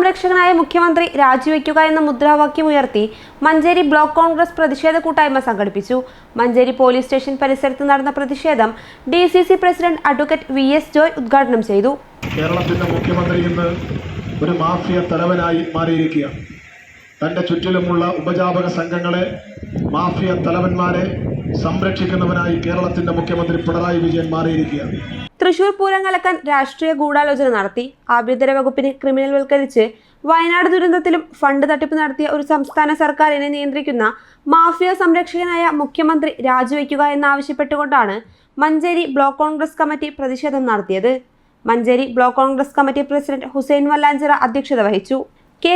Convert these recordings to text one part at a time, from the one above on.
സംരക്ഷകനായ മുഖ്യമന്ത്രി രാജിവെക്കുക എന്ന മുദ്രാവാക്യം ഉയർത്തി മഞ്ചേരി ബ്ലോക്ക് കോൺഗ്രസ് പ്രതിഷേധ കൂട്ടായ്മ സംഘടിപ്പിച്ചു. മഞ്ചേരി പോലീസ് സ്റ്റേഷൻ പരിസരത്ത് നടന്ന പ്രതിഷേധം D C C president advocate V S Joy ഉദ്ഘാടനം ചെയ്തു. കേരളത്തിന്റെ മുഖ്യമന്ത്രി ഇന്ന് ഒരു മാഫിയ തലവനായി മാറിയിരിക്കുക തന്റെ ചുറ്റിലുമുള്ള ഉപജാപക സംഘങ്ങളെ മാഫിയ തലവന്മാരെ സംരക്ഷിക്കുന്നവനായി കേരളത്തിന്റെ മുഖ്യമന്ത്രി പിണറായി വിജയൻ മാറിയിരിക്കുകയാണ്. തൃശൂർ പൂരം കലക്കാൻ രാഷ്ട്രീയ ഗൂഢാലോചന നടത്തി. ആഭ്യന്തര വകുപ്പിനെ ക്രിമിനൽവൽക്കരിച്ച് വയനാട് ദുരന്തത്തിലും ഫണ്ട് തട്ടിപ്പ് നടത്തിയ ഒരു സംസ്ഥാന സർക്കാരിനെ നിയന്ത്രിക്കുന്ന മാഫിയ സംരക്ഷകനായ മുഖ്യമന്ത്രി രാജിവെക്കുക എന്നാവശ്യപ്പെട്ടുകൊണ്ടാണ് മഞ്ചേരി ബ്ലോക്ക് കോൺഗ്രസ് കമ്മിറ്റി പ്രതിഷേധം നടത്തിയത്. Manjeri block Congress committee president Hussain Vallanchira അധ്യക്ഷത വഹിച്ചു. K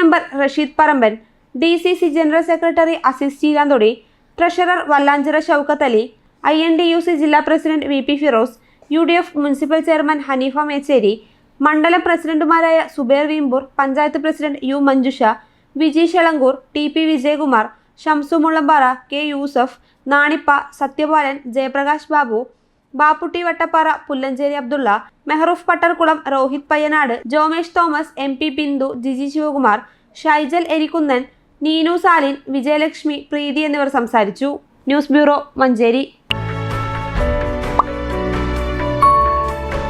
member Rasheed Paramban D C C general secretary Asis Cheeranthodi treasurer Vallanchira Shoukath Ali I N D U C ജില്ലാ president V P Firoz U D F municipal chairman Haneefa Mechery മണ്ഡലം പ്രസിഡന്റുമാരായ Zubair Veempoor panchayat president U Manjusha Viji Shelankur T P Vijayakumar Shamsu Mullampara K Yusuf Nanippa Sathyapalan Jayaprakash Babu Bapputty Vattappara Pullancheri Abdulla Mehroof Pattarkulam Rohit Payyanad Jomesh Thomas M P Bindu Jiji Sivakumar Shaijal Erikkunnan Neenu Salin Vijayalakshmi Preethi എന്നിവർ സംസാരിച്ചു. News bureau Manjeri.